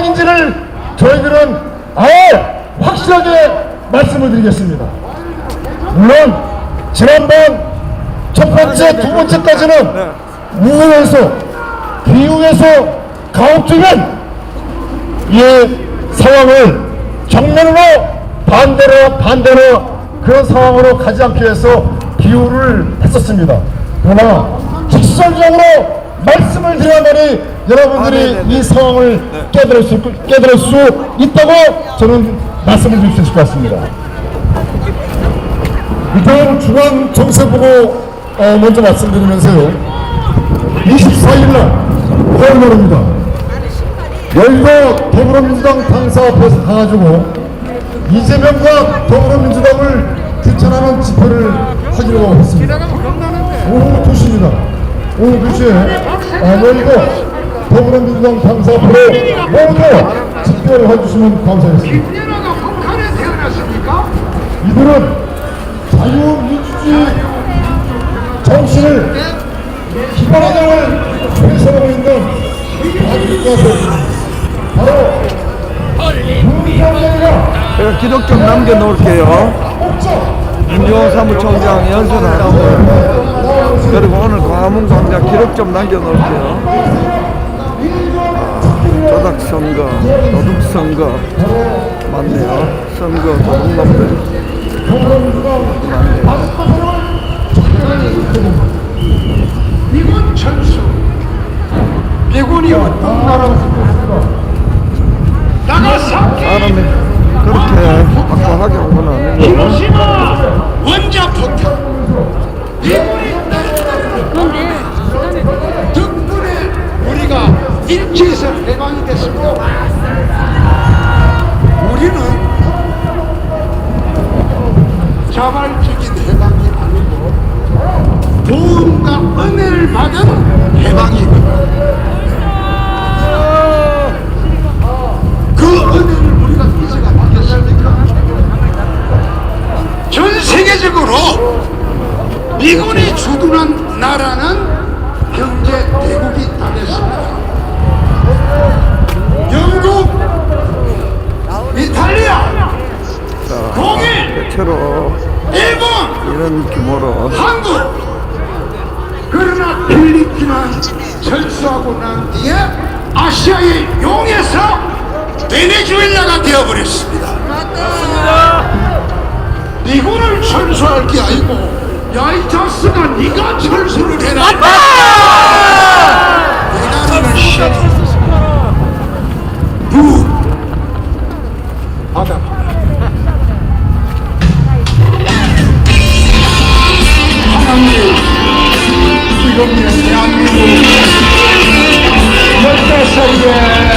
상황인지를 저희들은 아예 확실하게 말씀을 드리겠습니다. 물론 지난번 첫 번째, 두 번째까지는 우회에서 비우에서 가혹적인 이 상황을 정면으로 반대로 반대로 그런 상황으로 가지 않기 위해서 기후를 했었습니다. 그러나 직설적으로 말씀을 드려야만이 여러분들이 이 상황을 깨달을 수, 깨달을 수 있다고 저는 말씀을 드릴 수 있을 것 같습니다. 일단 중앙 정세 보고 어, 먼저 말씀드리면서요. 24일 날 화요일입니다. 여의도 더불어민주당 당사 앞에서 가가지고 이재명과 더불어민주당을 규탄하는 집회를 하기로 했습니다. 오후 2시입니다. 오후 2시에 아, 여의도 더불어민주당 당사 앞으로 모두 집회를 해주시면 감사하겠습니다. 김연아가 북한에 태어났습니까? 이들은 자유민주주의 정신을 기반화장을 훼손하고 있는 바로 제가 기록 좀 남겨놓을게요. 민주원 사무총장 연설하고 그리고 오늘 광장 기록 좀 남겨놓을게요. 아, 조작선거, 도둑선거 맞네요. 선거 도둑놈들. 미군 철수. 미군이 어떤 나라입니까? 나가사키, 사람이 그렇게 확고하게 온건 아니고 원자 폭탄. 일제에서 해방이 됐습니다. 우리는 자발적인 해방이 아니고 도움과 은혜를 받은 해방입니다. 그 은혜를 우리가 이제가 받겠습니까? 전 세계적으로 미군이 주둔한 나라는 베네수엘라가 되어버렸습니다. 미군을 철수할 게 아니고 야 이 자식아 네가 철수를 해라. 베나는 쉐부 아담 하나님 지금의 대한민국. 열대석에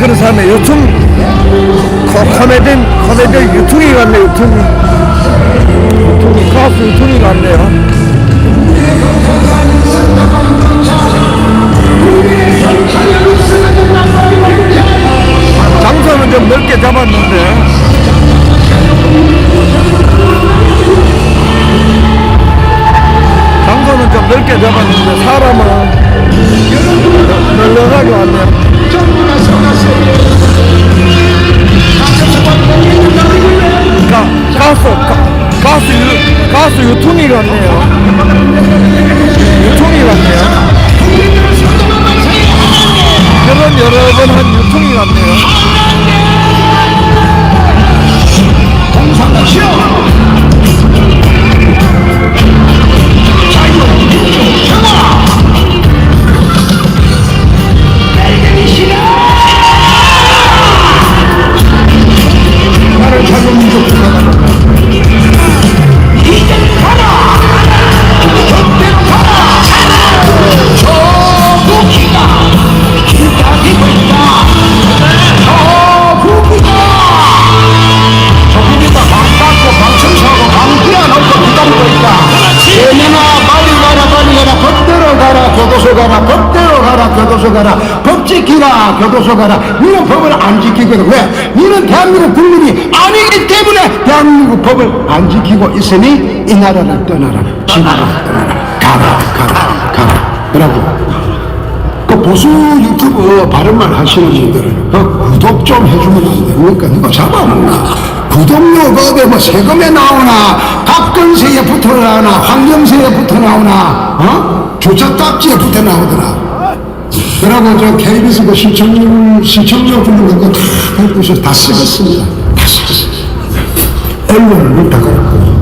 그런 사람이 유통, 코, 코미디, 코미디 유통이 같네, 유통이. 유통이, 가수 유통이 같네요. 장소는 좀 넓게 잡았는데. 장소는 좀 넓게 잡았는데 사람은 널널하게 왔네요. 가, 가스, 가, 가스, 유, 가스 유통이 같네요. 유통이 같네요. 그런 여러 번 한 유통이 같네요. 얘네나 가라. 니는 법을 안 지키거든 왜? 니는 대한민국 국민이 아니기 때문에 대한민국 법을 안 지키고 있으니 이 나라를 떠나라. 지나라. 떠나라. 가라. 가라. 가라. 그러고? 그 보수 유튜브 바른말 하시는 분들은 어, 구독 좀 해주면 안 됩니까? 누가 잡아먹나? 구독료 그게 뭐 세금에 나오나? 박근세에 붙어 나오나? 황경세에 붙어 나오나? 어? 주차 딱지에 붙어 나오더라 그러고 저 KBS 그 시청, 시청자 부르는 거다 해보셔서 다 쓰겠습니다. 다 쓰겠습니다. 언론을 묻다가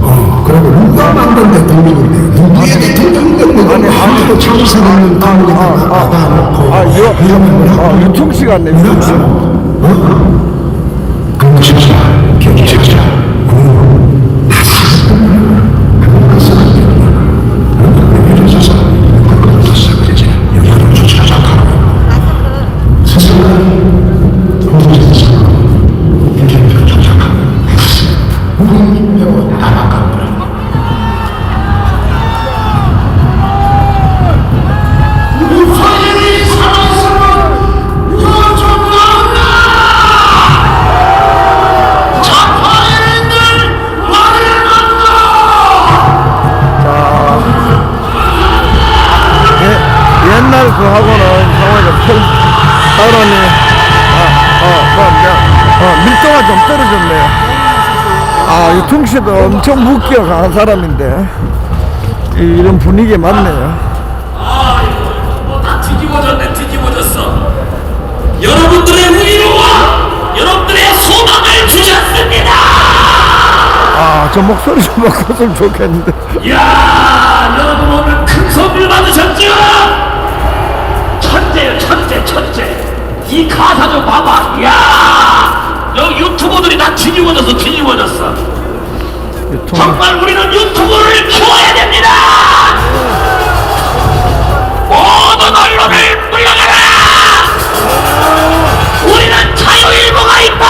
어, 그리고 누가 만든 대통령인데 누구의 대통령인데 뭐 아무도 참석하는 대통령을 받아놓고 아, 유, 이러면 뭐라고. 아, 유통씨 같네, 유통씨. 경제자, 경제자, 유통 씨도 엄청 무기가 강한 사람인데 이- 이런 분위기 맞네요. 다 뒤집어졌네 뒤집어졌어 여러분들의 위로와 여러분들의 소망을 주셨습니다 아, 저 목소리 좀 바꿨으면 좋겠는데. 이야 여러분 오늘 큰 선물 받으셨죠 천재요 천재 천재 이 가사 좀 봐봐 이야 여기 유튜버들이 다 뒤집어졌어 뒤집어졌어 유통. 정말 우리는 유튜브를 키워야 됩니다! 모든 언론을 물러가라! 우리는 자유일보가 있다!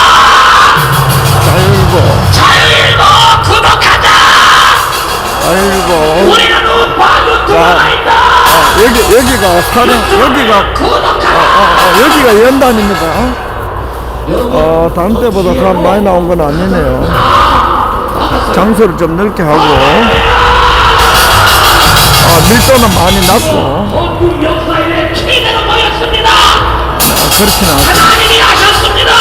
자율보, 자유일보 구독하자! 자율보. 우리는 우파 유튜버가 있다! 아, 여기, 여기가 사령, 여기가 구독하라! 어, 어, 여기가 연단입니다. 어, 다음 때보다 사람 많이 나온 건 아니네요. 장소를 좀 넓게 하고, 아, 밀도는 많이 낮고, 전국 최대로 아, 그렇지는 않고, 하나님이 하셨습니다.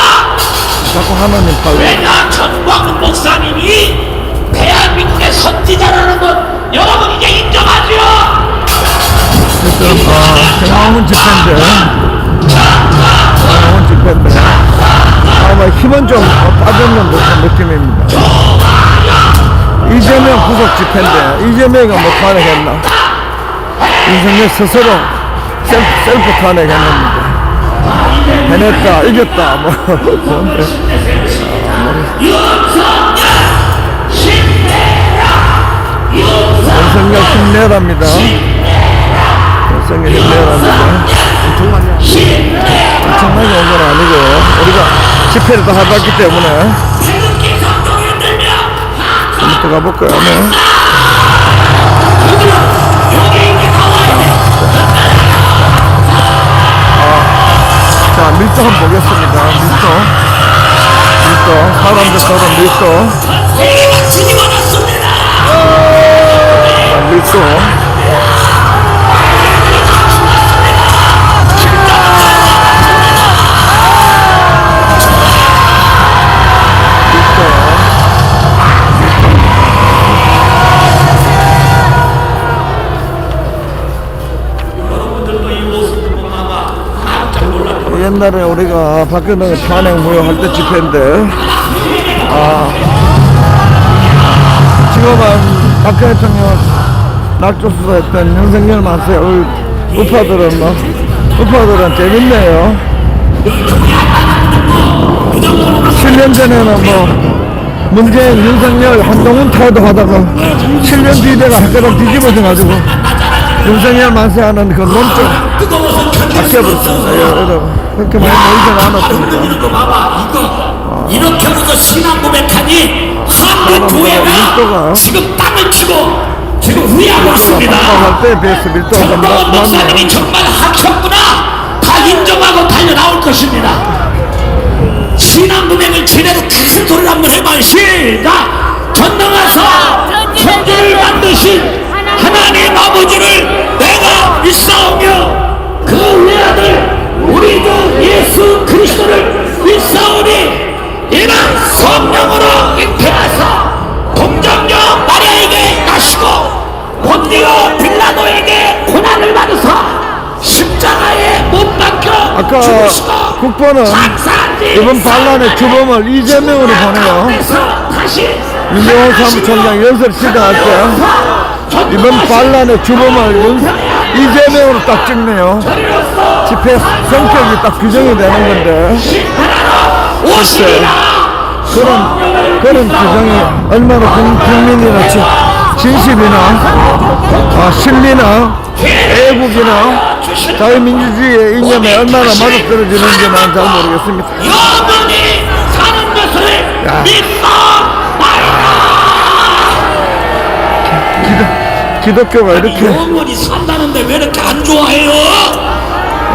자꾸 하나님 팔고, 왜냐 전광훈 목사님이 대한민국의 선지자라는 것 여러분 이제 인정하죠 어쨌든, 아, 정황훈 집회인데, 정황훈 집회인데, 아마 힘은 좀 빠졌는 듯한 느낌입니다. 이재명 구속 집회인데, 이재명이 뭐 탄핵했나? 윤석열 스스로 셀프, 셀프 탄핵했는데, 해냈다, 이겼다, 뭐. 윤석열 힘내랍니다. 성에 협력하는데 엄청나게 온건 아니고 우리가 집회를 다 해봤기 때문에 더 가볼까요? 네. 아, 자 밀도 한번 보겠습니다. 밀도 밀도 사람들 서로 밀도 밀도 옛날에 우리가 박근혜 탄핵 무효할 때 집회인데 아 지금은 박근혜 대통령 낙조수사했던 윤석열 만세 울 우파들은 뭐 우파들은 재밌네요 7년 전에는 뭐 문재인, 윤석열, 한동훈 타도 하다가 7년 뒤에 내가 학교를 뒤집어져가지고 윤석열 만세하는 그 논점 아껴버렸습니다. 예, 여러분. 그렇게 많이 모이지는 않았습니다. 이거 봐봐 이거 이렇게 하면서 신앙 고백하니 한국 교회가 지금 땅을 치고 지금 후회하고 있습니다. 낮- 목사님이. 정말 하셨구나 다 인정하고 달려 나올 것입니다. 신앙 고백을 제대로 큰 소리를 한번 해봐요. 시작! 전능하사 천지를 만드신 하나님 아버지를 내가 믿사오며 그 외아들 예수 그리스도를 믿사오니 이는 성령으로 잉태하사 동정녀 마리아에게 나시고 본디오 빌라도에게 고난을 받으사 십자가에 못 박혀 아까 죽으시고 지 이번 반란의 주범을 이재명으로 보내요. 윤영호 사무총장 연설 시작할 때 이번 반란의 주범을 윤, 이재명으로 딱 찍네요. 집회 성격이 딱 규정이 되는 건데 오시리라 그런 그런 규정이 얼마나 국- 국민이나 지- 진심이나 아, 실리나 애국이나 자유민주주의의 이념에 얼마나 맞아떨어지는지 난잘 모르겠습니다. 영원히 사는 것을 믿어 기독, 기독교가 이렇게 산다는데 왜 이렇게 안 좋아해요?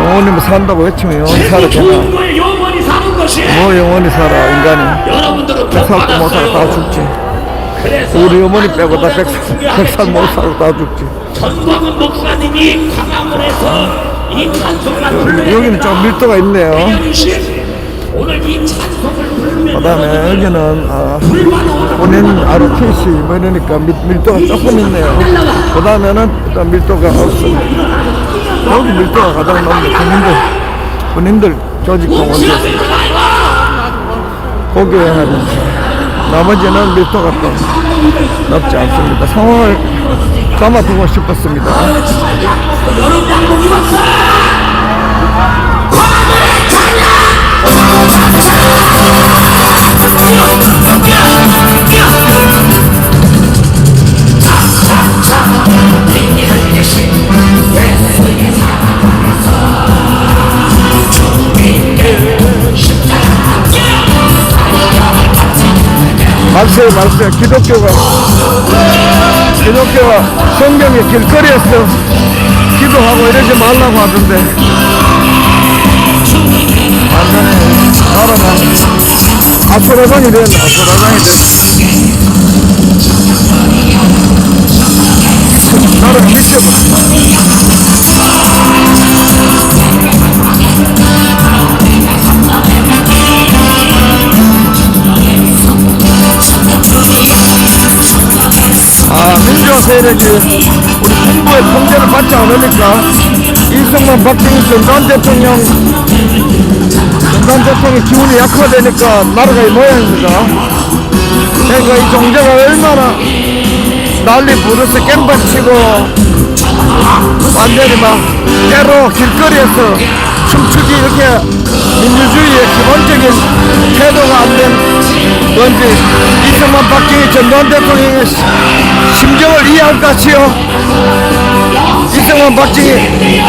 영원히 산다고 외치면 영원히 살아 좋은 거예요 영원히 사는 것이 뭐 영원히 살아 인간이. 여러분들은 복 백살 못 살아 다 받았어요. 죽지. 그래서 우리 어머니 빼고 다 백살 못 살아 다 죽지. 전광훈 목사님이 광화문 에서 이 찬송만 부르는 여기는 좀 밀도가 있네요. 부르면 그 다음에 여기는 아, 본인 ROTC 뭐 이러니까 밀, 밀도가 조금 있네요. 그 다음에는 일단 밀도가 없습니다. 여기 밀도가 가장 높네 군인들 군인들 조직 공원들 거기에 하는 나머지는 밀도가 또 높지 않습니다. 상황을 담아두고 싶었습니다 말세 말세 기독교가. 기독교가 성경의 길거리에서 기도하고 이러지 말라고 하던데. 완전히 아수라장이 됐네. 아수라장이 됐네. 나라가 미쳐버렸어 아, 세력이 우리 정부의 통제를 받지 않으니까 이승만 박정희 전단 대통령 전단 대통령의 기운이 약화되니까 나라가 이 모양입니다. 그러니까 이 종자가 얼마나 난리 부르서 깽판치고 완전히 막 때로 길거리에서 춤추기 이렇게 민주주의의 기본적인 태도가 안 된 건지 이승만 박정희 전두환 대통령의 시- 심정을 이해할 것 같지요? 이승만 박정희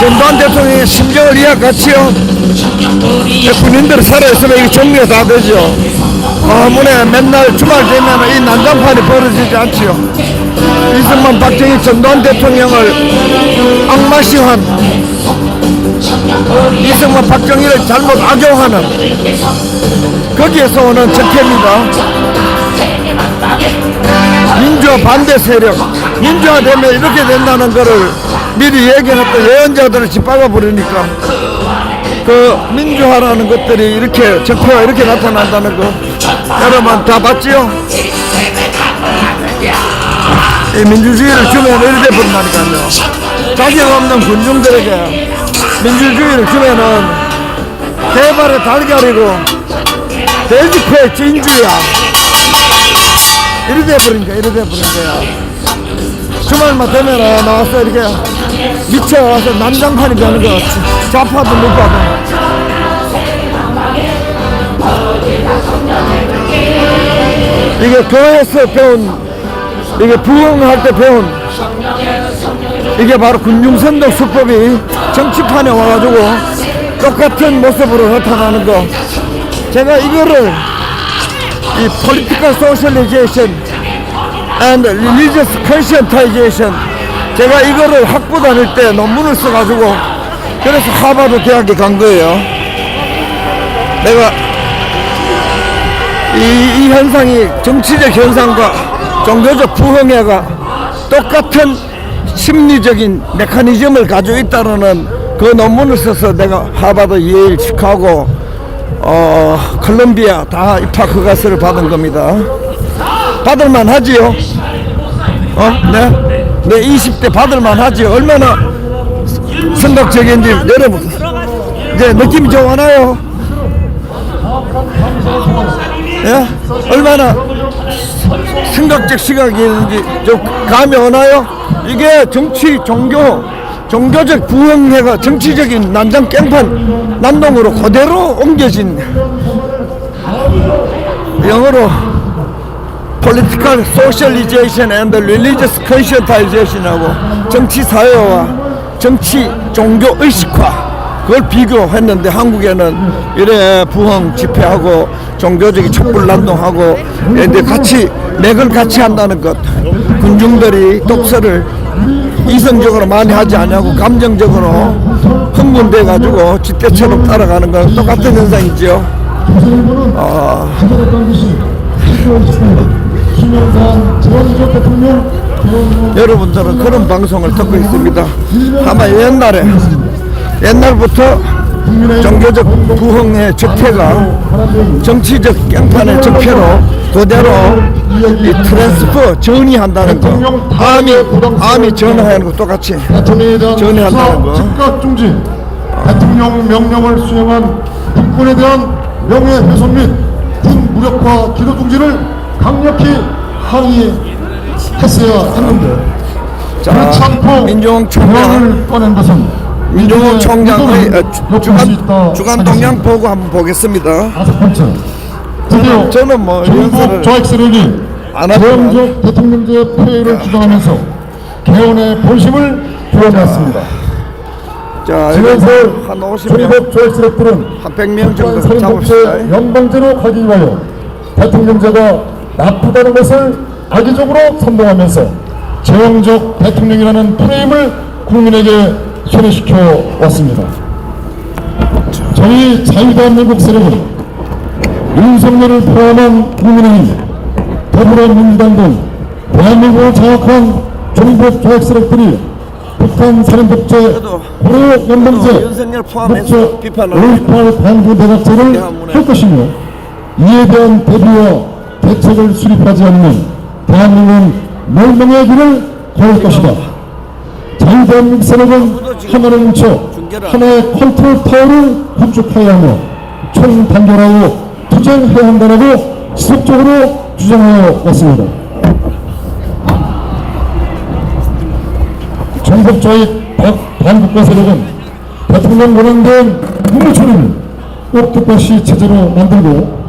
전두환 대통령의 심정을 이해같이요? 군인들 살아있으면 이게 정리가 다 되죠 가문에 맨날 주말 되면 이 난장판이 벌어지지 않지요? 이승만 박정희 전두환 대통령을 악마시한 이승만 박정희를 잘못 악용하는 거기에서 오는 적폐입니다 민주화 반대 세력 민주화되면 이렇게 된다는 거를 미리 얘기해놨던 예언자들을 짓밟아 버리니까 그 민주화라는 것들이 이렇게 적폐가 이렇게 나타난다는 거 여러분 다 봤지요? 이 민주주의를 주면 이렇게 버린다니까요 자격 없는 군중들에게 민주주의를 주면은 개발의 달걀이고 돼지코의 진주야 이래 돼버린 거야, 이래 돼버린 거야. 주말만 되면은 나와서 이렇게 미쳐 와서 난장판이 되는 거 좌파도 못 봐도. 이게 교회에서 배운, 이게 부흥할 때 배운, 이게 바로 군중선동 수법이 정치판에 와가지고 똑같은 모습으로 나타나는 거. 제가 이거를 이 political socialization and religious conscientization 제가 이거를 학부 다닐 때 논문을 써가지고 그래서 하버드 대학에 간 거예요 내가 이, 이 현상이 정치적 현상과 종교적 부흥회가 똑같은 심리적인 메커니즘을 가지고 있다는 그 논문을 써서 내가 하버드, 예일, 시카고 어, 콜롬비아 다 입학 허가서를 받은 겁니다. 받을만 하지요? 어? 네? 네, 20대 받을만 하지요? 얼마나 생각적인지 여러분 이제 느낌이 좀 오나요? 예? 얼마나 생각적 시각이 있는지 좀 감이 오나요? 이게 정치, 종교, 종교적 부흥회가 정치적인 난장 깽판 난동으로 그대로 옮겨진 영어로 political socialization and religious conscientization하고 정치 사회와 정치 종교 의식화 그걸 비교했는데 한국에는 이래 부흥 집회하고 종교적인 촛불 난동하고 이제 같이 맥을 같이 한다는 것. 군중들이 독서를 이성적으로 많이 하지 않냐고 감정적으로 흥분돼 가지고 쥐떼처럼 따라가는 건 똑같은 전직 대통령 여러분들은 그런 방송을 듣고 있습니다. 아마 옛날에 옛날부터 종교적 부흥의 적폐가 정치적 깽판의 적폐로 그대로 이 트랜스퍼 전이한다는 거 암이 암이 전화하는 거 똑같이 수사 거. 즉각 중지 대통령 명령을 수행한 국군에 대한 명예훼손 및군 무력화 기도 중지를 강력히 항의했어야 했는데 자, 그렇지 않고 민정홍 총장 공항을 꺼낸 것은 민정호 총장의 어, 주- 주간 주간 동향 보고 한번 보겠습니다. 다섯 번째 드디어 저는 뭐 전국 안 하지만 대형적 대통령제 폐해를 주장하면서 개헌의 본심을 드러냈습니다. 자 50명 조리법 조약 세력들은 한 100명 정도 잡읍시다. 연방제로 가기 위하여 대통령제가 나쁘다는 것을 악의적으로 선동하면서 제왕적 대통령이라는 프레임을 국민에게 소개시켜 왔습니다. 저희 자유대한민국 세력은 윤석열을 포함한 국민의힘, 더불어민주당 등 대한민국을 장악한 종북 조약 세력들이 북한 살인법제, 고려 연방제, 비판을 5.18 반구 대한문에. 할 것이며 이에 대한 대비와 대책을 수립하지 않으면 대한민국은 멸망의 길을 걸을 것이다. 자유대한민국 세력은 하나를 뭉쳐 하나의 컨트롤 타워를 구축해야 하며 총단결하여 투쟁해야 한다고 지속적으로 주장하여 왔습니다. 전국자의 반국가 세력은 대통령 권한된 국무총리를 꼭두것이 체제로 만들고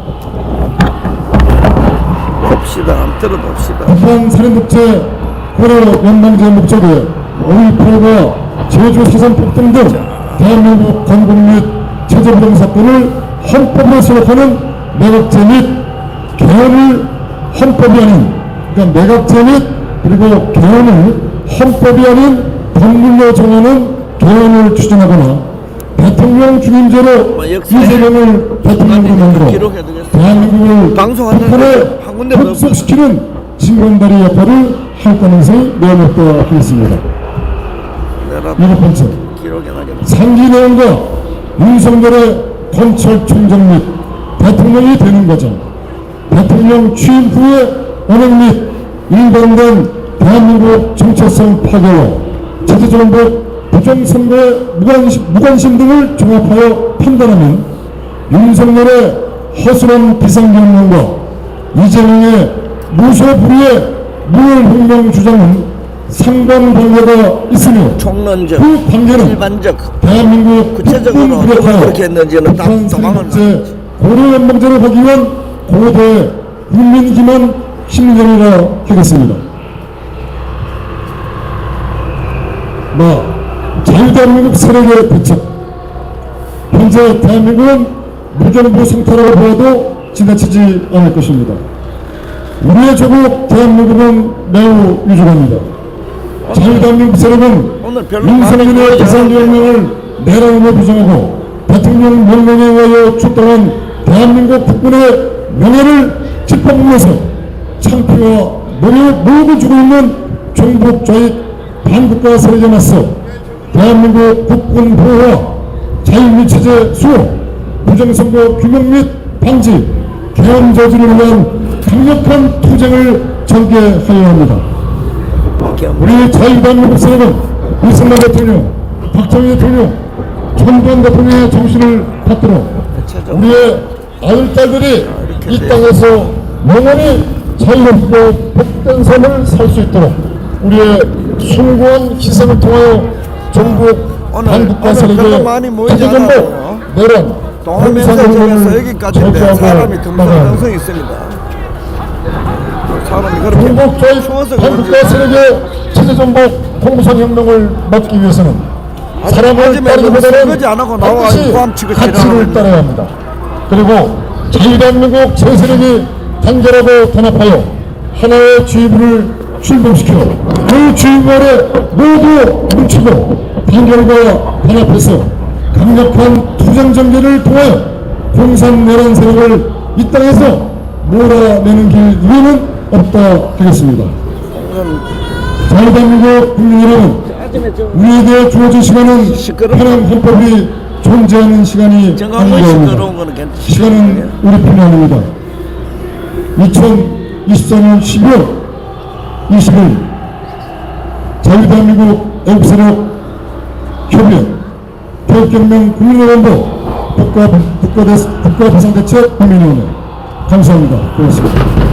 봅시다. 한번 들어봅시다. 북한 살인법제 고려 연방제 목적에 5.18과 제주 시선 폭등 등 대한민국 건국 및 체제부동 사건을 헌법으로 생각하는 매각제 및 개헌을 헌법이 아닌 그러니까 매각제 및 그리고 개헌을 헌법이 아닌 법률로 정하는 개헌을 추진하거나 대통령 중임제로 뭐 역사에 이재명을 대통령으로 만들어. 대한민국을 북한에 합숙시키는 징검다리 역할을 할 가능성이 매우 높다 하겠습니다. 일곱 번째, 기록에 나겠네. 상기내원과 윤석열의 검찰 총장 및 대통령이 되는 과정, 대통령 취임 후의 언행 및 일관된 대한민국 정체성 파괴와 체제정복 부정선거의 무관심, 무관심 등을 종합하여 판단하면 윤석열의 허술한 비상경영과 이재명의 무소불위의 무혈혁명 주장은 상관 관계가 있으며 총론적, 그 관계는 일반적, 대한민국 구체적으로 그렇게 했는지는 다 북한 도망을 고려 연방제를 하기 위한 고대 국민 기만 심리전이라 하겠습니다. 마 자유대한민국 세력의 대책 현재 대한민국은 무정부 상태라고 보아도 지나치지 않을 것입니다. 우리의 조국 대한민국은 매우 유족합니다. 자유대한민국 세력은 윤석열의 비상경영을 내라움에 부정하고 대통령 명령에 의하여 출동한 대한민국 국군의 명예를 짚어보면서 창피와 모두, 모두 주고 있는 종북 좌익 반국가 세력에 맞서 대한민국 국군 보호와 자유민 체제 수호 부정선거 규명 및 방지 개헌 저지를 위한 강력한 투쟁을 전개하여야 합니다. 우리 자유대한민국 세력은 이승만 대통령, 박정희 대통령, 전두환 대통령의 정신을 받들어 우리의 아들, 딸들이 이 땅에서 영원히 자유롭고 복된 삶을 살 수 있도록 우리의 숭고한 희생을 통하여 전국 모이지 체제전복, 않았네요. 내란, 동화면세점에서 여기까지인데 저지하고 사람이 나가야 명성이 있습니다. 사람이 그렇게 추워서 한국과 세력의 체제전복 공산혁명을 막기 위해서는 사람을 따르기보다는 반드시 가치를 따라야 합니다. 그리고 자유대한민국 제세력이 단결하고 단합하여 하나의 지휘부를 출범시켜 그 지휘부 아래 모두 뭉치고 단결과 단합해서 강력한 투쟁 전개를 통하여 공산 내란 세력을 이 땅에서 몰아내는 길 이외는 없다 하겠습니다. 자유대한민국 국민 여러분, 우리에게 주어진 시간은. 현행 헌법이 존재하는 시간이 괜찮지. 시간은 우리 편이 아닙니다. 2024년 12월 20일 자유대한민국 애국세력 협의회 교육경명 국민의원도 국가, 국가대, 국가비상대책 국민의원회 감사합니다. 고맙습니다.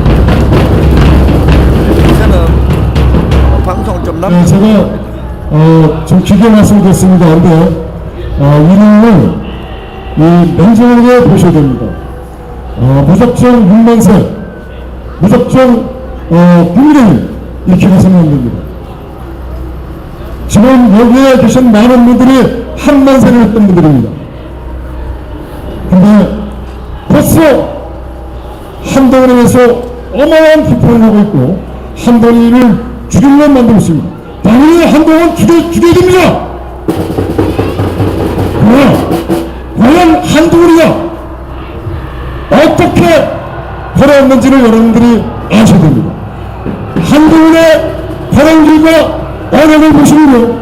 네, 제가 어, 좀 길게 말씀드렸습니다. 근데 어, 이름을 이 냉정하게 보셔야 됩니다. 어, 무작정 윤만세, 무작정 어, 국민의힘 이렇게 해서는 안 됩니다. 지금 여기에 계신 많은 분들이 한만세를 했던 분들입니다. 근데 벌써 한동훈에 대해서 어마어마한 비판을 하고 있고 한동훈을 죽이려 만들고 있습니다. 당연히 한동훈 죽여, 죽여야 됩니다. 그러나 과연 한동훈이가 어떻게 걸어왔는지를 여러분들이 아셔야 됩니다. 한동훈의 걸어온 길과 언행을 보시면요.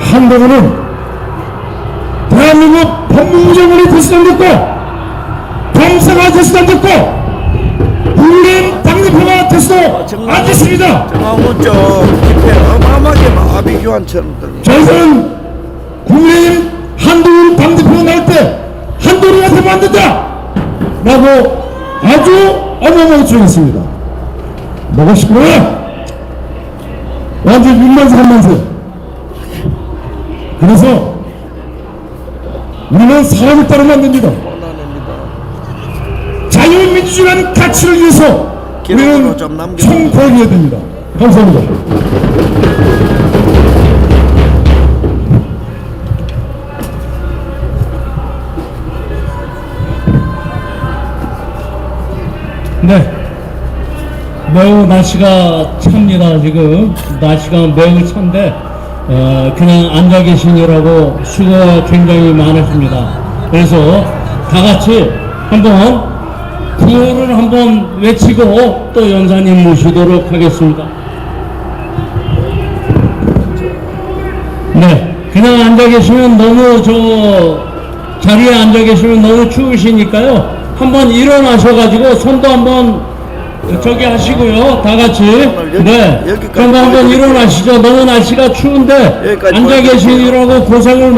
한동훈은 대한민국 법무부 장관이 됐을 안 됐고 검사가 됐을 안 됐고 국민 당대표가 됐어 안 됐습니다. 정강훈 쪽 집회 어마어마하게 막 아비규환처럼 들리. 저희는 국민 한동훈 당대표 나올 때안 된다! 라고 아주 어마어마하게 주장했습니다. 뭐가 시끄러워요? 완전 윤만세 한만세. 그래서 우리는 사람을 따르면 안 됩니다. 자유민주주의라는 가치를 위해서 우리는. 총궐해야 됩니다 감사합니다. 네. 매우 날씨가 찹니다, 지금. 날씨가 매우 찬데, 어, 그냥 앉아 계시느라고 수고가 굉장히 많으십니다. 그래서 다 같이 한번 구호를 한번 외치고 또 연사님 모시도록 하겠습니다. 네. 그냥 앉아 계시면 너무 저 자리에 앉아 계시면 너무 추우시니까요. 한번 일어나셔가지고 손도 한번 저기 하시고요. 다 같이. 네. 그럼 한번. 일어나시죠. 너무 날씨가 추운데 앉아. 계시느라고 고생을 많이